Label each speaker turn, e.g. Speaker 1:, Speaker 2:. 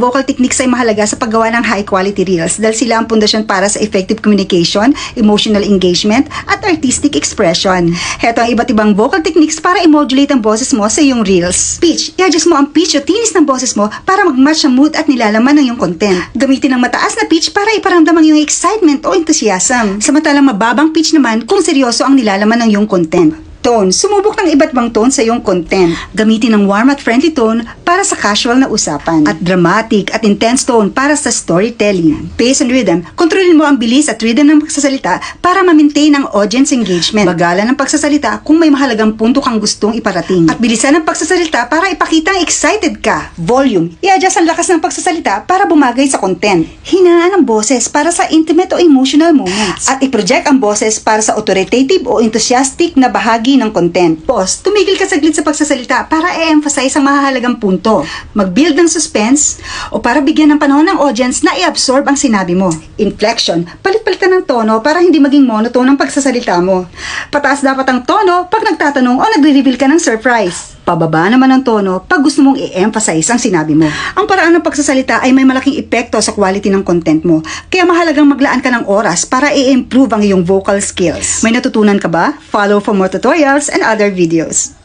Speaker 1: vocal techniques ay mahalaga sa paggawa ng high quality reels dahil sila ang pundasyon para sa effective communication, emotional engagement, at artistic expression. Heto ang iba't ibang vocal techniques para i-modulate ang boses mo sa iyong reels. Pitch. I-adjust mo ang pitch o tinis ng boses mo para mag-match ang mood at nilalaman ng iyong content. Gamitin ang mataas na pitch para iparamdam ang iyong excitement o enthusiasm. Samantalang mababang pitch naman kung seryoso ang nilalaman ng iyong content. Tone. Sumubok ng iba't bang tone sa iyong content. Gamitin ang warm at friendly tone para sa casual na usapan. At dramatic at intense tone para sa storytelling. Pace and rhythm. Kontrolin mo ang bilis at rhythm ng pagsasalita para ma-maintain ang audience engagement. Bagalan ng pagsasalita kung may mahalagang punto kang gustong iparating. At bilisan ang pagsasalita para ipakita ang excited ka. Volume. I-adjust ang lakas ng pagsasalita para bumagay sa content. Hinaan ang boses para sa intimate o emotional moments. At i-project ang boses para sa authoritative o enthusiastic na bahagi ng content. Pause. Tumigil ka saglit sa pagsasalita para i-emphasize ang mahalagang punto. Mag-build ng suspense o para bigyan ng panahon ng audience na i-absorb ang sinabi mo. Inflection. Palit-palitan ng tono para hindi maging monotone ang pagsasalita mo. Pataas dapat ang tono pag nagtatanong o nagre-reveal ka ng surprise. Pababa naman ang tono pag gusto mong i-emphasize ang sinabi mo. Ang paraan ng pagsasalita ay may malaking epekto sa quality ng content mo. Kaya mahalagang maglaan ka ng oras para i-improve ang iyong vocal skills. May natutunan ka ba? Follow for more tutorials and other videos.